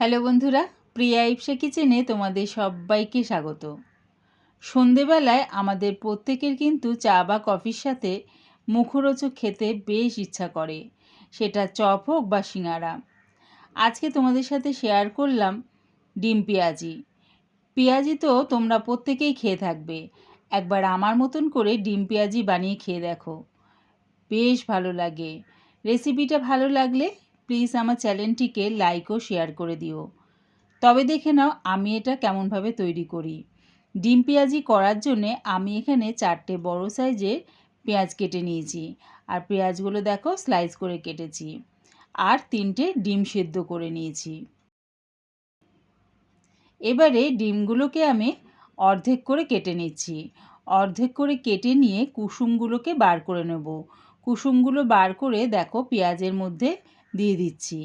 Hello বন্ধুরা, প্রিয়া ইপসা কিচেনে তোমাদের সবাইকে স্বাগত। সন্ধেবেলায় আমাদের প্রত্যেকের কিন্তু চা বা কফির সাথে মুখরোচক খেতে বেশ ইচ্ছা করে, সেটা চপ হোক বা সিঙাড়া আজকে তোমাদের সাথে শেয়ার করলাম ডিম পেঁয়াজি। পেঁয়াজি তো তোমরা প্রত্যেকেই খেয়ে থাকবে, একবার আমার মতন করে ডিম পেঁয়াজি বানিয়ে খেয়ে দেখো। বেশ ভালো লাগে। রেসিপিটা ভালো লাগলে প্লিজ আমার চ্যানেলটিকে লাইক ও শেয়ার করে দিও। তবে দেখে নাও, আমি এটা কেমনভাবে তৈরি করি। ডিম পেঁয়াজি করার জন্যে আমি এখানে চারটে বড় সাইজের পেঁয়াজ কেটে নিয়েছি। আর পেঁয়াজগুলো দেখো স্লাইস করে কেটেছি। আর তিনটে ডিম সেদ্ধ করে নিয়েছি। এবারে ডিমগুলোকে আমি অর্ধেক করে কেটে নিচ্ছি। অর্ধেক করে কেটে নিয়ে কুসুমগুলোকে বার করে নেব। কুসুমগুলো বার করে দেখো, পেঁয়াজের মধ্যে দিয়ে দিচ্ছি।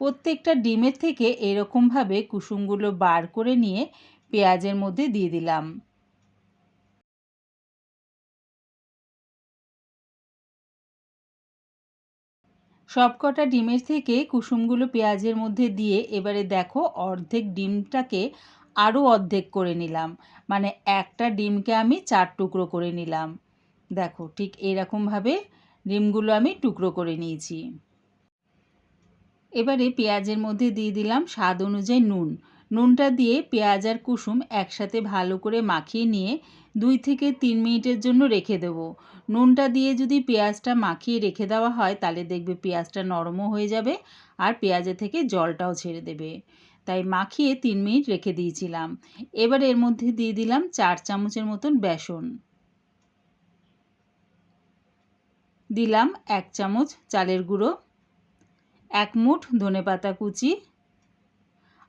প্রত্যেকটা ডিমের থেকে এরকমভাবে কুসুমগুলো বার করে নিয়ে পেঁয়াজের মধ্যে দিয়ে দিলাম। সবকটা ডিমের থেকে কুসুমগুলো পেঁয়াজের মধ্যে দিয়ে এবারে দেখো অর্ধেক ডিমটাকে আরও অর্ধেক করে নিলাম। মানে একটা ডিমকে আমি চার টুকরো করে নিলাম। দেখো, ঠিক এরকমভাবে ডিমগুলো আমি টুকরো করে নিয়েছি। এবারে পেঁয়াজের মধ্যে দিয়ে দিলাম স্বাদ অনুযায়ী নুন। নুনটা দিয়ে পেঁয়াজ আর কুসুম একসাথে ভালো করে মাখিয়ে নিয়ে দুই থেকে তিন মিনিটের জন্য রেখে দেবো। নুনটা দিয়ে যদি পেঁয়াজটা মাখিয়ে রেখে দেওয়া হয়, তাহলে দেখবে পেঁয়াজটা নরমও হয়ে যাবে আর পেঁয়াজে থেকে জলটাও ছেড়ে দেবে। তাই মাখিয়ে তিন মিনিট রেখে দিয়েছিলাম। এবার এর মধ্যে দিয়ে দিলাম চার চামচের মতন বেসন। দিলাম এক চামচ চালের গুঁড়ো, এক মুঠ ধনে পাতা কুচি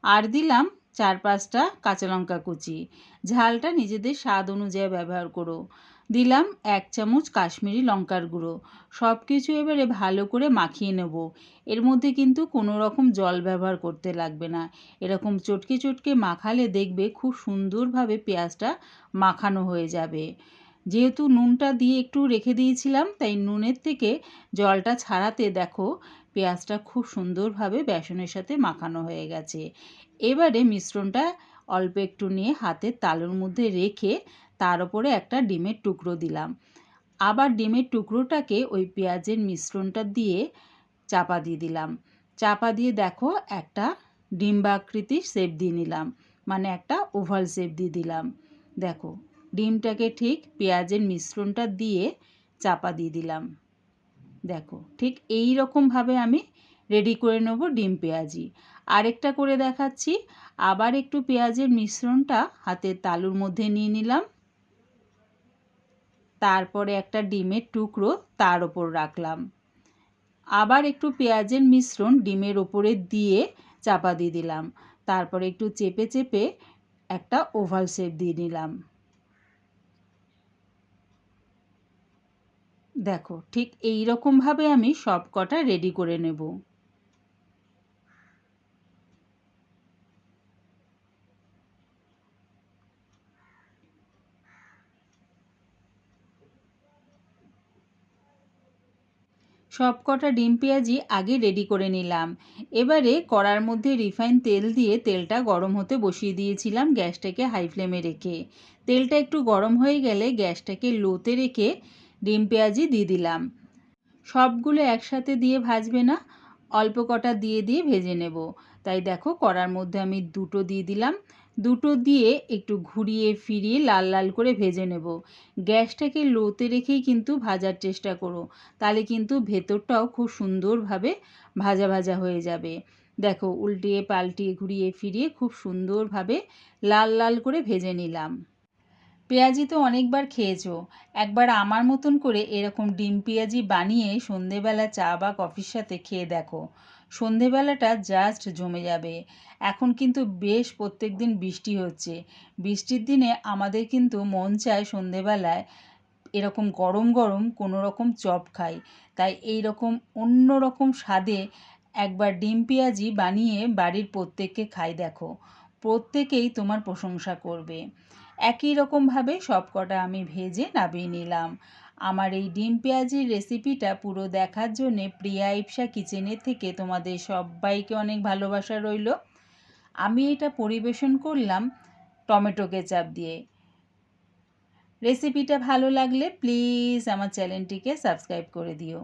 আর দিলাম চার পাঁচটা কাঁচা লঙ্কা কুচি। ঝালটা নিজেদের স্বাদ অনুযায়ী ব্যবহার করো। দিলাম এক চামচ কাশ্মীরি লঙ্কার গুঁড়ো। সব কিছু এবারে ভালো করে মাখিয়ে নেব। এর মধ্যে কিন্তু কোনো রকম জল ব্যবহার করতে লাগবে না। এরকম চটকে চটকে মাখালে দেখবে খুব সুন্দরভাবে পেঁয়াজটা মাখানো হয়ে যাবে। যেহেতু নুনটা দিয়ে একটু রেখে দিয়েছিলাম, তাই নুনের থেকে জলটা ছাড়াতে দেখো পেঁয়াজটা খুব সুন্দরভাবে বেসনের সাথে মাখানো হয়ে গেছে। এবারে মিশ্রণটা অল্প একটু নিয়ে হাতের তালুর মধ্যে রেখে তার উপরে একটা ডিমের টুকরো দিলাম। আবার ডিমের টুকরোটাকে ওই পেঁয়াজের মিশ্রণটা দিয়ে চাপা দিয়ে দিলাম। চাপা দিয়ে দেখো একটা ডিম্বাকৃতির শেপ দিয়ে নিলাম মানে একটা ওভাল শেপ দিয়ে দিলাম। দেখো ডিমটাকে ঠিক পেঁয়াজের মিশ্রণটা দিয়ে চাপা দিয়ে দিলাম। দেখো, ঠিক এই রকমভাবে আমি রেডি করে নেব ডিম পেঁয়াজি। আরেকটা করে দেখাচ্ছি, আবার একটু পেঁয়াজের মিশ্রণটা হাতের তালুর মধ্যে নিয়ে নিলাম। তারপরে একটা ডিমের টুকরো তার ওপর রাখলাম। আবার একটু পেঁয়াজের মিশ্রণ ডিমের ওপরে দিয়ে চাপা দিয়ে দিলাম। তারপরে একটু চেপে চেপে একটা ওভাল শেপ দিয়ে নিলাম। দেখো, ঠিক এই রকমভাবে আমি সব কটা রেডি করে নেব। সব কটা ডিম পেঁয়াজি আগে রেডি করে নিলাম। এবারে কড়ার মধ্যে রিফাইন তেল দিয়ে তেলটা গরম হতে বসিয়ে দিয়েছিলাম গ্যাসটাকে হাই ফ্লেমে রেখে। তেলটা একটু গরম হয়ে গেলে গ্যাসটাকে লোতে রেখে ডিম পেঁয়াজি দিয়ে দিলাম। সবগুলো একসাথে দিয়ে ভাজবে না, অল্প কটা দিয়ে দিয়ে ভেজে নেব। তাই দেখো কড়ার মধ্যে আমি দুটো দিয়ে দিলাম। দুটো দিয়ে একটু ঘুরিয়ে ফিরিয়ে লাল লাল করে ভেজে নেব। গ্যাসটাকে লোতে রেখেই কিন্তু ভাজার চেষ্টা করো, তাহলে কিন্তু ভেতরটাও খুব সুন্দরভাবে ভাজা ভাজা হয়ে যাবে। দেখো উল্টিয়ে পাল্টিয়ে ঘুরিয়ে ফিরিয়ে খুব সুন্দরভাবে লাল লাল করে ভেজে নিলাম। পেঁয়াজি তো অনেকবার খেয়েছো। একবার আমার মতন করে এরকম ডিম পেঁয়াজি বানিয়ে সন্ধেবেলা চা বা কফির সাথে খেয়ে দেখো। সন্ধেবেলাটা জাস্ট জমে যাবে। এখন কিন্তু বেশ প্রত্যেক দিন বৃষ্টি হচ্ছে। বৃষ্টির দিনে আমাদের কিন্তু মন চায় সন্ধেবেলায় এরকম গরম গরম কোনো রকম চপ খাই। তাই এই রকম অন্য রকম স্বাদে একবার ডিম পেঁয়াজি বানিয়ে বাড়ির প্রত্যেককে খাই দেখো। প্রত্যেকেই তোমার প্রশংসা করবে। একই রকমভাবে সব কটা আমি ভেজে নামিয়ে নিলাম। আমার এই ডিম পেঁয়াজির রেসিপিটা পুরো দেখার জন্যে প্রিয়া ইপসা কিচেনের থেকে তোমাদের সবাইকে অনেক ভালোবাসা রইল। আমি এটা পরিবেশন করলাম টমেটো কেচাপ দিয়ে। রেসিপিটা ভালো লাগলে প্লিজ আমার চ্যানেলটিকে সাবস্ক্রাইব করে দিও।